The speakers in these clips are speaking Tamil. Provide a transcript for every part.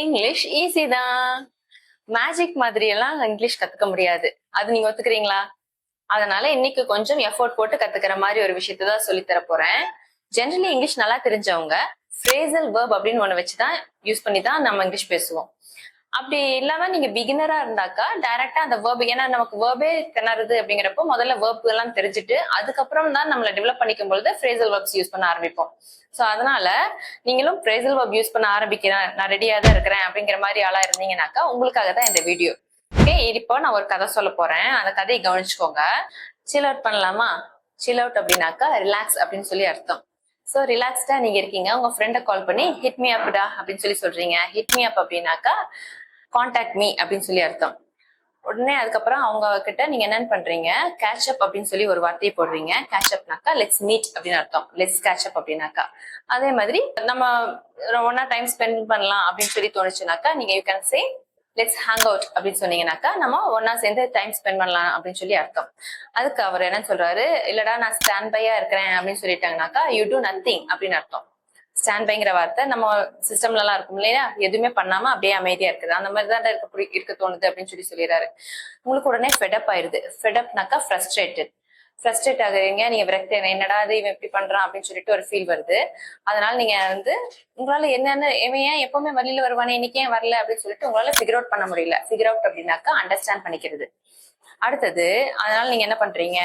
இங்கிலீஷ் ஈஸி தான். மேஜிக் மாதிரி எல்லாம் இங்கிலீஷ் கத்துக்க முடியாது. அது நீங்க ஒத்துக்கிறீங்களா? அதனால இன்னைக்கு கொஞ்சம் எஃபோர்ட் போட்டு கத்துக்கிற மாதிரி ஒரு விஷயத்தை தான் சொல்லி தர போறேன். ஜென்ரலி இங்கிலீஷ் நல்லா தெரிஞ்சவங்க ஃப்ரேசல் வேர்ப் அப்படின்னு ஒண்ணு வச்சுதான் யூஸ் பண்ணி தான் நம்ம இங்கிலீஷ் பேசுவோம். அப்படி இல்லாம நீங்க பிகினரா இருந்தாக்கா டைரக்டா அந்த வேர்ப் ஏன்னா நமக்கு வேர்பே திணறுது அப்படிங்கிறப்போ முதல்ல வேர்ப் எல்லாம் தெரிஞ்சுட்டு அதுக்கப்புறம் தான் நம்மளை டெவலப் பண்ணிக்கும் பொழுது ஃப்ரேசல் வேர்ப்ஸ் யூஸ் பண்ண ஆரம்பிப்போம். ஸோ அதனால நீங்களும் ஃப்ரேசல் வேர்ப் யூஸ் பண்ண ஆரம்பிக்கிறேன். நான் ரெடியா தான் இருக்கிறேன் அப்படிங்கிற மாதிரி ஆளா இருந்தீங்கன்னாக்கா உங்களுக்காக தான் இந்த வீடியோ ஓகே இப்போ நான் ஒரு கதை சொல்ல போறேன். அந்த கதையை கவனிச்சுக்கோங்க. சில் அவுட் பண்ணலாமா? சில் அவுட் அப்படின்னாக்கா ரிலாக்ஸ் அப்படின்னு சொல்லி அர்த்தம். ஸோ ரிலாக்ஸ்டா நீங்க இருக்கீங்க. உங்க ஃப்ரெண்டை கால் பண்ணி ஹிட் மீ அப்டா அப்படின்னு சொல்லி சொல்றீங்க. ஹிட் மீ அப் அப்படின்னாக்கா காண்டாக்ட் மீ அப்படின்னு சொல்லி அர்த்தம். உடனே அதுக்கப்புறம் அவங்க கிட்ட நீங்க என்னன்னு பண்றீங்க? கேட்ச் அப் அப்படின்னு சொல்லி ஒரு வார்த்தையை போடுறீங்க. கேட்ச் அப்னாக்கா லெட்ஸ் மீட் அப்படின்னு அர்த்தம். லெட்ஸ் கேட்ச் அப் அப்படின்னாக்கா. அதே மாதிரி நம்ம ஒன்னா டைம் ஸ்பெண்ட் பண்ணலாம் அப்படின்னு சொல்லி தோணுச்சுனாக்கா நீங்க you can say let's hang out அப்படின்னு சொன்னீங்கன்னாக்கா நம்ம ஒன்னா சேர்ந்து டைம் ஸ்பெண்ட் பண்ணலாம் அப்படின்னு சொல்லி அர்த்தம். அதுக்கு அவர் என்ன சொல்றாரு? இல்லடா நான் ஸ்டாண்ட் பையா இருக்கிறேன் அப்படின்னு சொல்லிட்டாங்கனாக்கா யூ டூ நத்திங் அப்படின்னு அர்த்தம். ஸ்டாண்ட் பைங்கிற வார்த்தை நம்ம சிஸ்டம்லலாம் இருக்கும் இல்லையா? எதுவுமே பண்ணாம அப்படியே அமைதியா இருக்குது. அந்த மாதிரி தான் இருக்க இருக்க தோணுது அப்படின்னு சொல்லி சொல்லிடுறாரு. உங்களுக்கு உடனே ஃபெடப் ஆயிருது ஃபெடப்னாக்கா ஃப்ரஸ்ட்ரேட்டட் ஃப்ரஸ்ட்ரேட் ஆகுறீங்க. நீங்க விரக்தி என்னடா இது? இவன் இப்படி பண்றான் அப்படின்னு சொல்லிட்டு ஒரு ஃபீல் வருது. அதனால நீங்க வந்து உங்களால என்னென்ன இவன் ஏன் எப்பவுமே வழியில வருவானே? இன்னைக்கு ஏன் வரல? அப்படின்னு சொல்லிட்டு உங்களால ஃபிகர் அவுட் பண்ண முடியல. ஃபிகர் அவுட் அப்படின்னாக்கா அண்டர்ஸ்டாண்ட் பண்ணிக்கிறது. அடுத்தது அதனால நீங்க என்ன பண்றீங்க?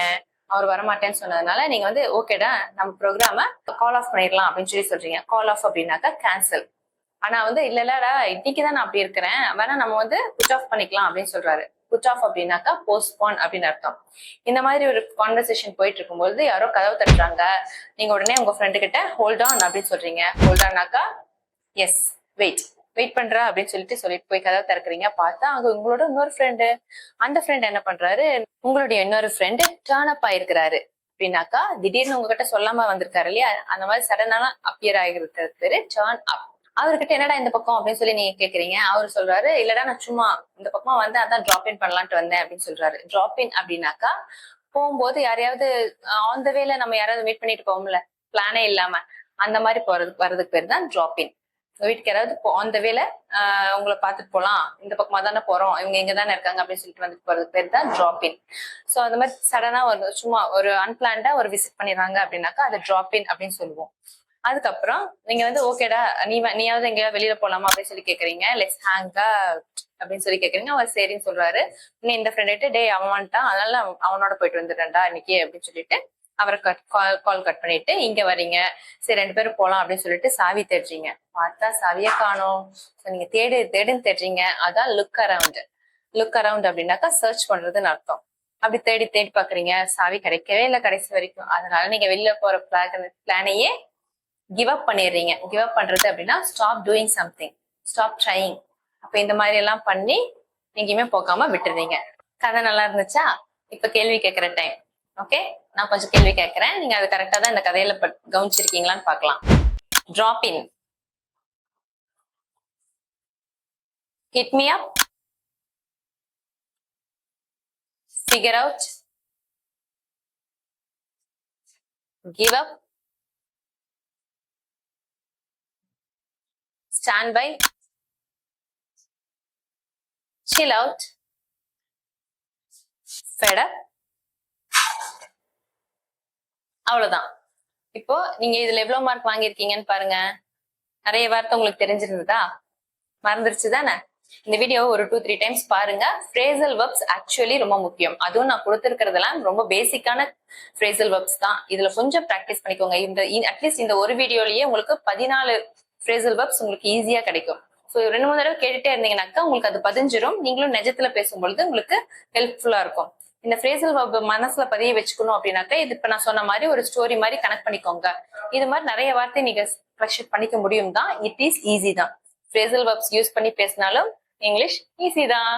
அவர் வரமாட்டேன்னு சொன்னதுனால நீங்க வந்து ஓகேடா நம்ம ப்ரோக்ராம கால் ஆஃப் பண்ணிடலாம் அப்படின்னு சொல்லி சொல்றீங்க. கால் ஆஃப் அப்படின்னாக்கா கேன்சல் ஆனா வந்து இல்ல இல்லடா இன்னைக்கு தான் நான் அப்படி இருக்கிறேன். வேணா நம்ம வந்து புட் ஆஃப் பண்ணிக்கலாம் அப்படின்னு சொல்றாரு. புட் ஆஃப் அப்படின்னாக்கா போஸ்ட்போன் அப்படின்னு அர்த்தம். இந்த மாதிரி ஒரு கான்வர்சேஷன் போயிட்டு இருக்கும்போது யாரோ கதவு தட்டுறாங்க. நீங்க உடனே உங்க ஃப்ரெண்டு கிட்ட ஹோல்ட் ஆன் அப்படின்னு சொல்றீங்க. ஹோல்ட் ஆனாக்கா எஸ் வெயிட் வெயிட் பண்றா அப்படின்னு சொல்லிட்டு சொல்லிட்டு போய் கதவை திறக்கிறீங்க. பார்த்தா அங்க உங்களோட இன்னொரு ஃப்ரெண்டு அந்த ஃப்ரெண்ட் என்ன பண்றாரு? உங்களுடைய இன்னொரு ஃப்ரெண்டு டேர்ன் அப் ஆயிருக்கிறாரு. அப்படின்னாக்கா திடீர்னு உங்ககிட்ட சொல்லாம வந்திருக்காரு இல்லையா? அந்த மாதிரி சடனான அப்பியர் ஆகிருக்கிறது பேரு டேர்ன் அப் அவர்கிட்ட என்னடா இந்த பக்கம் அப்படின்னு சொல்லி நீங்க கேக்குறீங்க? அவர் சொல்றாரு இல்லடா நான் சும்மா இந்த பக்கமா வந்து அதான் டிராப் இன் பண்ணலான்ட்டு வந்தேன் அப்படின்னு சொல்றாரு. டிராப் இன் அப்படின்னாக்கா போகும்போது யாரையாவது ஆன் த வேல நம்ம யாராவது மீட் பண்ணிட்டு போவோம்ல பிளானே இல்லாம அந்த மாதிரி போறதுக்கு வர்றதுக்கு பேர் தான் டிராப் இன் வீட்டுக்கு யாராவது போ அந்த வேலை உங்களை பார்த்துட்டு போகலாம் இந்த பக்கமாக தானே போகிறோம் இவங்க இங்கே தானே இருக்காங்க அப்படின்னு சொல்லிட்டு வந்துட்டு போகிறது பேர் தான் டிராப் இன் ஸோ அந்த மாதிரி சடனாக ஒரு சும்மா ஒரு அன்பிளான்டாக ஒரு விசிட் பண்ணிடுறாங்க அப்படின்னாக்கா அதை ட்ராப் இன் அப்படின்னு சொல்லுவோம். அதுக்கப்புறம் நீங்க வந்து ஓகேடா நீ நீயாவது எங்கேயாவது வெளியில போலாமா? அப்படின்னு சொல்லி கேக்குறீங்க. லெட்ஸ் ஹேங்கா அப்படின்னு சொல்லி கேக்குறீங்க. அவர் சரின்னு சொல்றாரு. நீ இந்த ஃப்ரெண்ட் டே அவன் வந்துட்டான். அதனால அவனோட போயிட்டு வந்துடுறேன்டா இன்னைக்கு அப்படின்னு சொல்லிட்டு அவரை கட் கால் கால் கட் பண்ணிட்டு இங்க வரீங்க சரி ரெண்டு பேரும் போலாம் அப்படின்னு சொல்லிட்டு சாவி தேடுறீங்க. பார்த்தா சாவியை காணோம். ஸோ நீங்க தேடு தேடுன்னு தேடுறீங்க. அதான் லுக் அரவுண்ட் லுக் அரவுண்ட் அப்படின்னாக்கா சர்ச் பண்றதுன்னு அர்த்தம். அப்படி தேடி தேடி பாக்குறீங்க சாவி கிடைக்கவே இல்லை கடைசி வரைக்கும். அதனால நீங்க வெளியில போற பிளான் பிளானையே கிவ் அப் பண்ணிடுறீங்க. கிவ் அப் பண்றது அப்படின்னா stop doing something stop trying அப்ப இந்த மாதிரி எல்லாம் பண்ணி எங்கேயுமே போகாம விட்டுறீங்க. கதை நல்லா இருந்துச்சா? இப்ப கேள்வி கேட்கிற டைம் ஓகே நான் கொஞ்சம் கேள்வி கேட்கறேன். நீங்க அது கரெக்டா தான் இந்த கதையில பட்- கவனிச்சிருக்கீங்களான்னு பாக்கலாம் drop in hit me up figure out give up. Stand by. Chill out. Fed up. அவ்வளவுதான். இப்போ நீங்க இதுல எவ்வளவு மார்க் வாங்கியிருக்கீங்கன்னு பாருங்க. நிறைய வார்த்தை உங்களுக்கு தெரிஞ்சிருந்ததா? மறந்துருச்சு தானே? இந்த வீடியோவை ஒரு டூ த்ரீ டைம்ஸ் பாருங்க. ஃப்ரேசல் வெப்ஸ் ஆக்சுவலி ரொம்ப முக்கியம். அதுவும் நான் கொடுத்துருக்கிறதெல்லாம் ரொம்ப பேசிக்கான ஃப்ரேசல் வெப்ஸ் தான். இதுல கொஞ்சம் ப்ராக்டிஸ் பண்ணிக்கோங்க. இந்த அட்லீஸ்ட் இந்த ஒரு வீடியோலயே உங்களுக்கு பதினாலு ஃப்ரேசல் வெப்ஸ் உங்களுக்கு ஈஸியா கிடைக்கும். ஸோ ரெண்டு மூணு தடவை கேட்டுட்டே இருந்தீங்கன்னாக்கா உங்களுக்கு அது பதிஞ்சிரும். நீங்களும் நிஜத்துல பேசும்பொழுது உங்களுக்கு ஹெல்ப்ஃபுல்லா இருக்கும். இந்த ஃப்ரேசல் வர்ப் மனசுல பதிய வச்சுக்கணும் அப்படின்னாக்கா இது இப்ப நான் சொன்ன மாதிரி ஒரு ஸ்டோரி மாதிரி கனெக்ட் பண்ணிக்கோங்க. இது மாதிரி நிறைய வார்த்தை நீங்க ஸ்ட்ரக்சர் பண்ணிக்க முடியும் தான் இட் இஸ் ஈஸி தான். ஃப்ரேசல் வர்ப்ஸ் யூஸ் பண்ணி பேசினாலும் இங்கிலீஷ் ஈஸி தான்.